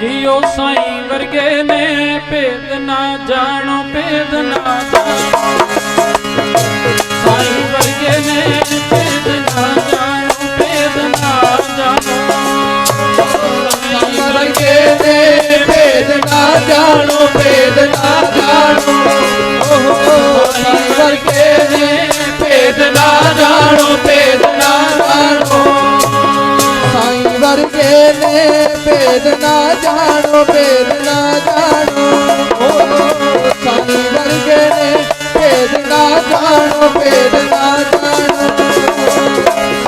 ਜਿਉ ਸਾਈਂ ਵਰਗੇ ਨੇ, ਭੇਦ ਨਾ ਜਾਣੋ, ਭੇਦ ਨਾ ਜਾਣੋ ਸਾਈ ਵਰਗੇ ਨੇ ਭੇਦ ਨਾ ਜਾਣੋ, ਭੇਦ ਨਾ ਜਾਣੋ। ਸਾਈਂ ਵਰਗੇ ਨੇ ਭੇਦ ਨਾ ਜਾਣੋ ਭੇਦ ਨਾ ਜਾਣੋ ਓਹੋ ਸਾਈਂ ਵਰਗੇ ਭੇਦ ਨਾ ਜਾਣੋ, ਭੇਦ ਨਾ ਜਾਣੋ। ਓਹੋ ਸਾਈਂ ਵਰਗੇ ਨੇ ਭੇਦ ਨਾ ਜਾਣੋ, ਭੇਦ ਨਾ ਜਾਣੋ।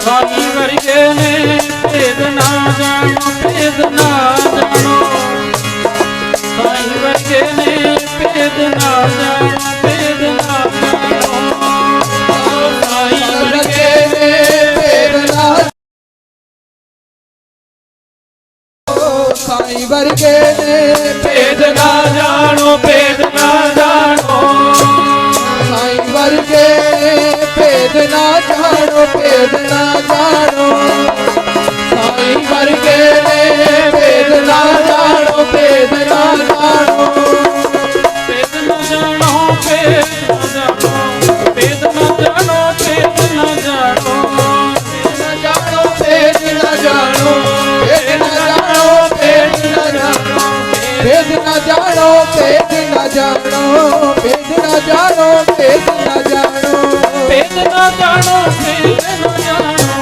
ਸਾਈਂ ਵਰਗੇ ਨੇ ਭੇਦ ਨਾ ਜਾਣੋ, ਭੇਦ ਨਾ ਜਾਣੋ। ਸਾਈਂ ਵਰਗੇ ਨੇ ਭੇਦ ਨਾ ਸਾਈਂ ਵਰਗੇ ਨੇ। ਭੇਦ ਨਾ ਜਾਣੋ ਭੇਦ ਨਾ ਜਾਣੋ। ਸਾਈਂ ਵਰਗੇ ਨੇ। ਭੇਦ ਨਾ ਜਾਣੋ ਭੇਦ ਭੇਦ ਨਾ ਜਾਣੋ ਭੇਦ ਨਾ ਜਾਣੋ ਭੇਦ ਨਾ ਜਾਣੋ ਭੇਦ ਨਾ ਜਾਣੋ ਭੇਦ ਨਾ ਜਾਣੋ ਭੇਦ ਨਾ ਜਾਣੋ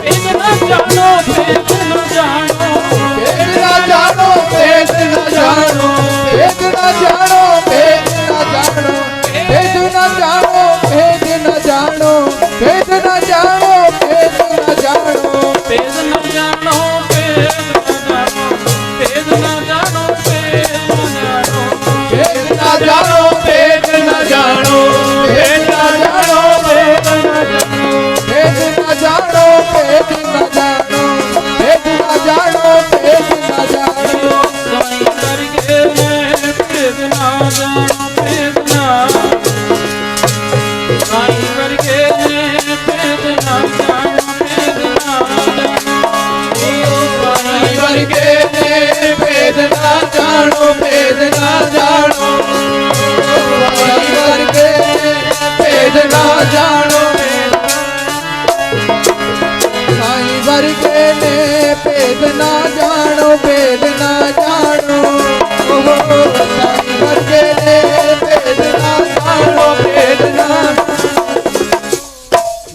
ਭੇਦ ਨਾ ਜਾਣੋ ਭੇਦ ਨਾ ਜਾਣੋ ਭੇਦ ਨਾ ਜਾਣੋ ਭੇਦ ਨਾ ਜਾਣੋ ਭੇਦ ਨਾ ਜਾਣੋ ਭੇਦ ਨਾ ਜਾਣੋ ਭੇਦ ਨਾ ਜਾਣੋ ਭੇਦ ਨਾ ਜਾਣੋ ਭੇਦ ਨਾ ਜਾਣੋ ভালোবেসে